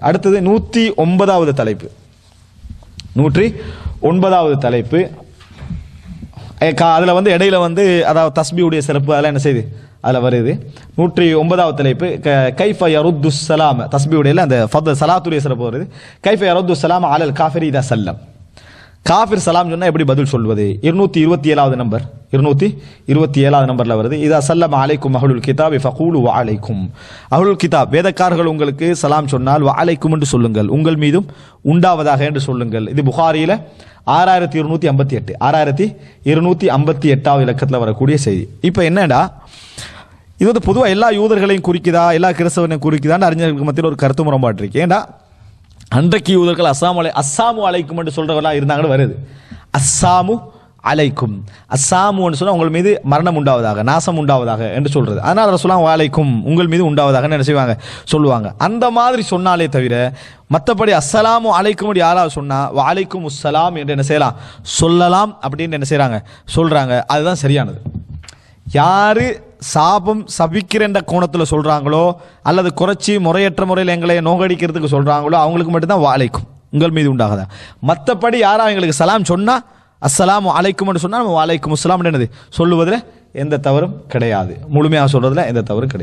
அடுத்தது நூற்றி ஒன்பதாவது தலைப்பு. நூற்றி ஒன்பதாவது தலைப்பு. அதில் வந்து இடையில வந்து அதாவது தஸ்பியுடைய சிறப்பு அதெல்லாம் என்ன செய்யுது அதில் வருது. நூற்றி ஒன்பதாவது தலைப்பு. கைஃபை கைஃப யருத்து சலாம் தஸ்பியுடைய அந்த ஃபத் சலாத்துடைய சிறப்பு வருது. கைஃப யருத்து சலாம் அலல் காஃபிரி இதா சல்லம் காஃபிர் சலாம் சொன்னால் எப்படி பதில் சொல்வது? இருநூத்தி இருபத்தி ஏழாவது நம்பர். இருநூத்தி இருபத்தி ஏழாவது நம்பர்ல வருது. இதா சல்லம் அலைக்கும் அஹுல் கிதாப் ஃபகூலு வ அலைக்கும். அஹ்லுல் கிதாப் வேதக்காரர்கள் உங்களுக்கு சலாம் சொன்னால் வ அலைக்கும் என்று சொல்லுங்கள். உங்கள் மீதும் உண்டாவதாக என்று சொல்லுங்கள். இது புகாரியில ஆறாயிரத்தி இருநூத்தி ஐம்பத்தி எட்டு ஆறாயிரத்தி இருநூத்தி ஐம்பத்தி எட்டாவது இலக்கத்தில் வரக்கூடிய செய்தி. இப்போ என்னடா? இது வந்து பொதுவாக எல்லா யூதர்களையும் குறிக்குதா? எல்லா கிறிஸ்தவனையும் குறிக்குதான்னு அறிஞர்களுக்கு மத்தியில் ஒரு கருத்து முரம்பாட்டு இருக்கு. ஏன்டா? அன்றைக்கு யூதர்கள் அஸ்ஸாமு அலை அஸ்ஸாமு அழைக்கும் என்று சொல்றவர்களாம் இருந்தாங்கன்னு வருது. அஸ்ஸாமு அலைக்கும். அஸ்ஸாமுன்னு சொன்னால் உங்கள் மீது மரணம் உண்டாவதாக நாசம் உண்டாவதாக என்று சொல்கிறது அதனால் அதை சொல்லலாம் வாழைக்கும் உங்கள் மீது உண்டாவதாக என்ன செய்வாங்க? சொல்லுவாங்க. அந்த மாதிரி சொன்னாலே தவிர மற்றபடி அஸ்ஸலாமு அலைக்கும் அப்படி யாராவது சொன்னால் வாலைக்கும் உஸ்ஸலாம் என்று என்ன செய்யலாம்? சொல்லலாம் அப்படின்னு என்ன செய்கிறாங்க சொல்கிறாங்க அதுதான் சரியானது. யார் சாபம் சபிக்கிறன்ற கோணத்தில் சொல்கிறாங்களோ அல்லது குறைச்சி முறையற்ற முறையில் எங்களை நோகடிக்கிறதுக்கு சொல்கிறாங்களோ அவங்களுக்கு மட்டும்தான் வாழைக்கும் உங்கள் மீது உண்டாகுதா? மற்றபடி யாராவது எங்களுக்கு சலாம் சொன்னால் அஸ்ஸலாமு அலைக்கும்னு சொன்னால் நம்ம வாலைக்கும் அஸ்லாம் என்னது? சொல்லுவதில் எந்த தவறும் கிடையாது. முழுமையாக சொல்றதுல எந்த தவறும் கிடையாது.